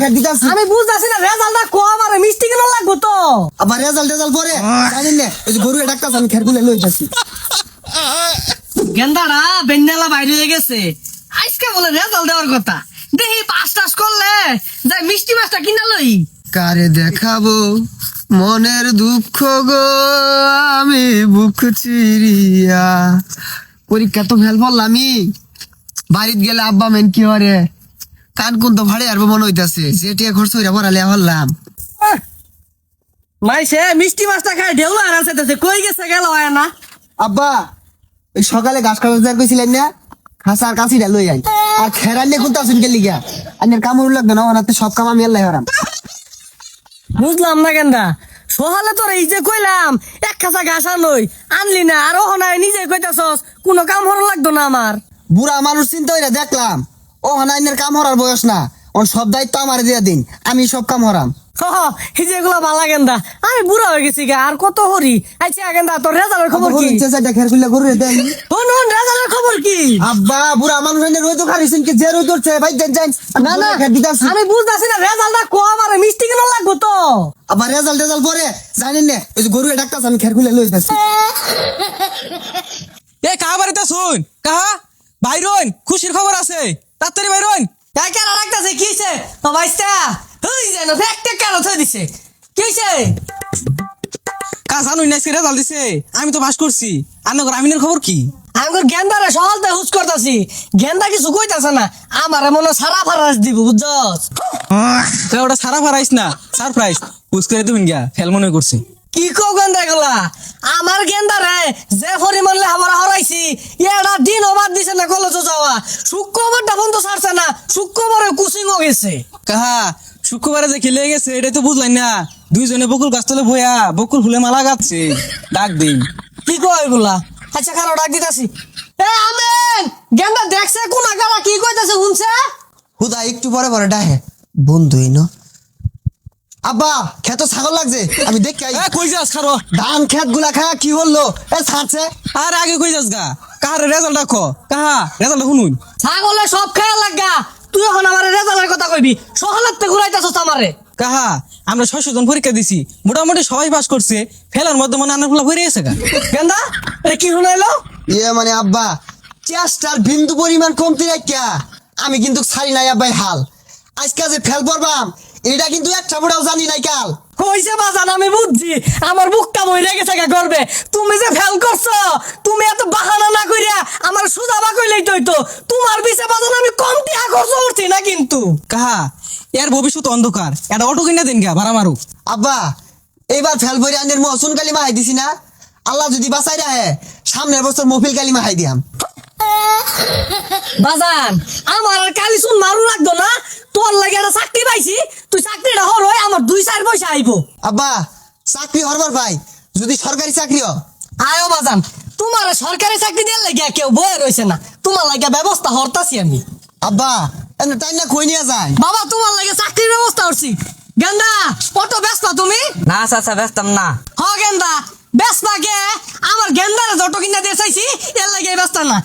খেট দিতাছি আমি বুঝতেছি না রেজাল্টটা কম আর মিষ্টি কেন লাগবো তো? আবার রেজাল্ট রেজাল্ট পরে? জানেন না ওই যে গরু ডাক্তার আমি খেট লই যাচ্ছি। গেন্দারা বেন্নালা বাইরে হয়ে গেছে। আজকে বলে রেজাল্ট দেওয়ার কথা। দেখি পাস টাস করলে যাই মিষ্টি মাছটা কিনা লই। কারে দেখাবো মনের দুঃখ গো আমি বুক চিরিয়া। পরীক্ষা তো ফেল বললামই বাড়িতে গেলে আব্বা মেন কি হরে কান কোন তো ভাড়ে আরবো মনে হইতাছে। খরচ হইরা পড়ালে হল্লাম। মাইসে মিষ্টি মাছটা খাই ঢেউলা আর আছে কই গেছে গেল হয় না আব্বা ওই সকালে ঘাস কাটা যার কইছিলেন না? খাসার লই আই আর খেরান নিয়ে কোনটা শুনকে লিগা আনের কাম লাগবে না ওনাতে সব কাম আমি আল্লাহ হারাম। বুঝলাম না গেন্দা সহালে তোর এই যে কইলাম এক খাসা ঘাস নই আনলি না আর ওহনায় নিজে কইতাছস কোনো কাম হর লাগতো না আমার। বুড়া মানুষ চিন্তা হইরা দেখলাম। ও হানাইনের কাম হরার বয়স না। ওর সব দায়িত্ব আমার দিয়া দিন আমি সব কাম হরাম। হ যেগুলো গেন্দা আমি বুড়া হয়ে গেছি গা আর কত হরি? আচ্ছা গেন্দা তোর রেজাল্টের খবর কি? ইচ্ছা খের খুলে গরু হন হন রেজাল্টের খবর কি? আব্বা বুড়া মানুষ এনে রোদ খারিছেন কি? যে উঠছে ভাই দেন যাই না না আমি বুঝতাছি না রেজাল্টটা কম আর মিষ্টি কেন লাগবো তো? আবার রেজাল্ট রেজাল্ট পরে জানেন না ওই যে গরু ডাক্তার আমি খের খুলে লই যাচ্ছি। এ কাহা বাড়িতে শুন কাহা? বাইরন খুশির খবর আছে। তাড়াতাড়ি বাইরন এই কেন রাখতাছে কিছে তো ভাইস্তা হই যেন একটা কেন থই দিছে? কিছে কা জানুই না রেজাল্ট দিছে। আমি তো পাস করছি। আর নগর আমিনের খবর কি? আমার গেন্দারে সহজতে হুস করতাছি। গেন্দা কিছু কইতাছে না। আমারে মনে হয় সারা ফারাস দিব বুঝছস? ওটা সারা ফারাইস না সারপ্রাইজ। পুস করে দিবেন গিয়া ফেল মনে করছে। কি কো গেন্দা? হরাইছি। এটা দিন অবাদ দিছে না যাওয়া। শুক্রবারটা বন্ধ ছাড়ছে না। শুক্রবারে গেছে। কাহা, শুক্রবারে যে খেলে গেছে তো বুঝলাই না। দুইজনে বকুল গাছতলে ভয়া বকুল ফুলে মালা গাচ্ছে। ডাক দিন। কি কয় আচ্ছা কারও ডাক দিতাছি। এ, আমেন! গেন্দা দেখছে কোন আগারা, কি কইতাছে শুনছে? হুদা, একটু পরে পরে ডাহে। বন্ধুই ন? আব্বা খেত ছাগল লাগছে আমি দেখি কই যাস খারো? ধান খেতগুলা খায় কি হলো? এ ছাড়ছে। আর আগে কই যাস গা? কাহার রেজাল্ট দেখো কাহা? রেজাল্ট শুনুন। ছাগলে সব খেয়াল লাগা তুই এখন আমার রেজাল্টের কথা কইবি। সহলাতে ঘুরাইতাছস আমারে। কাহা? আমরা ছয়শো জন পরীক্ষা দিছি। মোটামুটি সবাই পাস করছে। ফেলার মধ্যে মানে আনার ফুলা ভরে গেছে গা। গেন্দা এটা কি শুনাইলো ইয়ে মানে আব্বা চেষ্টার বিন্দু পরিমাণ কমতি রাখিয়া আমি কিন্তু ছাড়ি নাই আব্বাই হাল। আজকে যে ফেল পড়বাম এটা কিন্তু একটা বড়াও জানি নাই কাল। কইছে বাজান আমি বুঝছি। আমার বুকটা বইরে গেছে গা করবে তুমি যে ফেল করছ তুমি এত বাহানা না কইরা আমার সুজা বা কইলেই তো হইতো। তোমার বিছে বাজান আমি কম টিহা খরচ করছি না কিন্তু। কাহা? এর ভবিষ্যৎ অন্ধকার। এটা অটো কিনা দেন গা ভাড়া মারু আব্বা এইবার ফেল ভরে আনের মহসুন কালিমা হাই দিছি না? আল্লাহ যদি বাঁচাই রাহে সামনের বছর মফিল কালিমা হাই দিয়াম। বাজান আমার আর কালি শুন মারু লাগতো না? তোর লাগে একটা চাকরি পাইছি তুই চাকরিটা হর হয় আমার দুই চার পয়সা আইবো। আব্বা চাকরি হরবার ভাই। যদি সরকারি চাকরি হ আয়ো বাজান তোমার সরকারি চাকরি দিয়ে লাগিয়া কেউ বয়ে রয়েছে না। তোমার লাগিয়া ব্যবস্থা হরতাছি আমি। আব্বা এনে টাইম না কই নিয়ে যায়? বাবা তোমার লাগে চাকরির ব্যবস্থা করছি। গেন্দা কত ব্যস্ত তুমি? না চাচা ব্যস্তাম না। হ গেন্দা ব্যস্ত কে? আমার গেন্দারে যত কিনা দিয়ে চাইছি এর লাগে ব্যস্ত না।